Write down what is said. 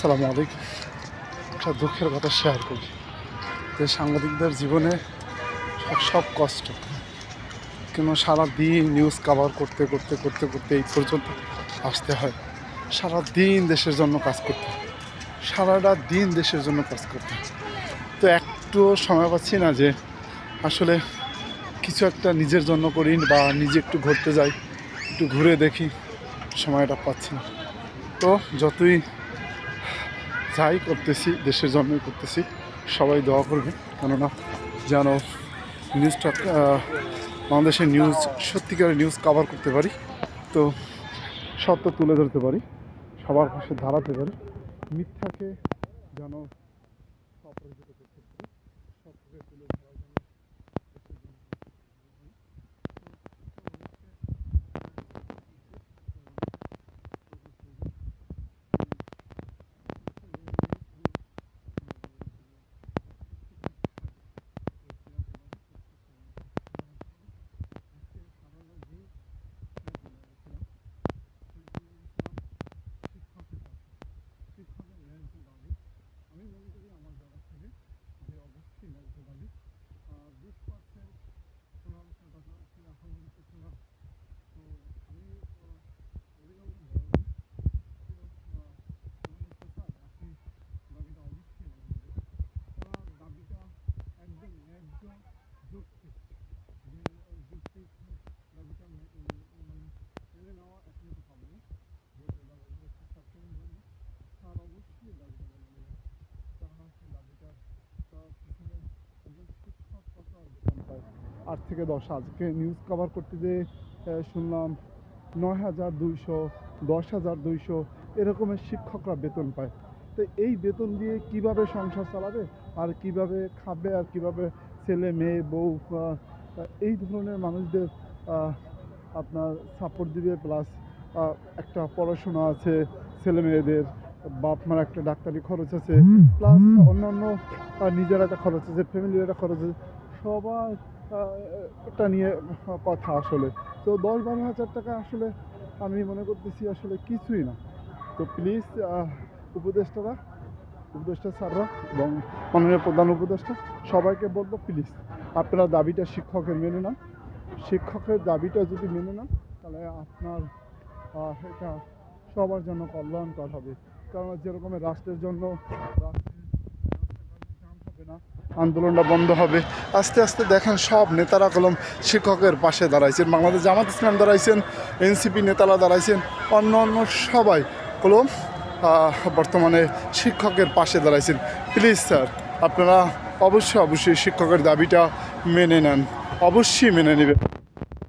আসসালামু আলাইকুম। একটা দুঃখের কথা শেয়ার করি। যে সাংবাদিকদের জীবনে সব সব কষ্ট। কেন সারা দিন নিউজ কভার করতে করতে করতে করতে এই পর্যন্ত আসতে হয়। সারা দিন দেশের জন্য কাজ করতে হয়। সারাটা দিন দেশের জন্য কাজ করতে হয়। তো একটু সময় পাচ্ছি না যে আসলে কিছু একটা নিজের জন্য করি বা নিজে একটু ঘুরতে যাই, একটু ঘুরে দেখি, সময়টা পাচ্ছি না। তো যতই যাই করতেছি, দেশের জন্য করতেছি। সবাই দোয়া করবে কেননা যেন নিউজটা বাংলাদেশের নিউজ সত্যিকারের নিউজ কভার করতে পারি। তো সত্য তুলে ধরতে পারি, সবার পাশে দাঁড়াতে পারি। মিথ্যাকে যেন করতে পারি সত্যকে তুলে ধরার জন্য দেশের জন্য শিক্ষকের ন্যায্য দাবি আমি মনে করি আমার জায়গা থেকে যে অবশ্যই ন্যায্য দাবি বিশ পার্সেন্ট শোনার টাকা কি এখন পর্যন্ত শোনার তো আমি অধিকাংশ বড় নই। তো, আহ, আমি বলতে চাই, আপনি দাবিটা অবশ্যই মেনে নেবেন তার দাবিটা একদম ন্যায্য যৌক্তিক যে যৌক্তিক দাবিটা মে- উম, মানে মেনে নেওয়া একমাত্র পাবে না যেহেতু দাবিটা হচ্ছে ছাত্রের জন্য তার অবশ্যই দাবিটা মেনে নেবেন তারা সেই দাবিটার তার পিছনে একজন শিক্ষক কত আর বেতন পায় আট থেকে দশ আজকে নিউজ কভার করতে যে শুনলাম নয় হাজার দুইশো দশ হাজার দুইশো এরকমের শিক্ষকরা বেতন পায়। তো এই বেতন দিয়ে কীভাবে সংসার চালাবে? আর কীভাবে খাবে? আর কীভাবে ছেলে মেয়ে বউ এই ধরনের মানুষদের আপনার সাপোর্ট দিবে? প্লাস একটা পড়াশোনা আছে ছেলে মেয়েদের বাপ মার একটা ডাক্তারি খরচ আছে। প্লাস অন্যান্য নিজের একটা খরচ আছে ফ্যামিলির একটা খরচ আছে। সবার এটা নিয়ে কথা আসলে। তো দশ বারো হাজার টাকা আসলে আমি মনে করতেছি আসলে কিছুই না। তো প্লিজ উপদেষ্টারা, উপদেষ্টা স্যাররা এবং মাননীয় প্রধান উপদেষ্টা, সবাইকে বলব প্লিজ আপনারা দাবিটা শিক্ষকের মেনে নেন। শিক্ষকের দাবিটা যদি মেনে নেন, তাহলে আপনার এটা সবার জন্য কল্যাণকর হবে। কারণ যেরকম রাষ্ট্রের জন্য রাষ্ট্রের রাস্তাঘাটে জ্যাম হবে না আন্দোলনটা বন্ধ হবে। আস্তে আস্তে দেখেন সব নেতারা কলম শিক্ষকের পাশে দাঁড়াইছেন, বাংলাদেশ জামাত ইসলাম দাঁড়াইছেন, এনসিপি নেতারা দাঁড়াইছেন, অন্য অন্য সবাই কলম বর্তমানে শিক্ষকের পাশে দাঁড়াইছেন। প্লিজ স্যার, আপনারা অবশ্যই অবশ্যই শিক্ষকের দাবিটা মেনে নেন, অবশ্যই মেনে নেবেন।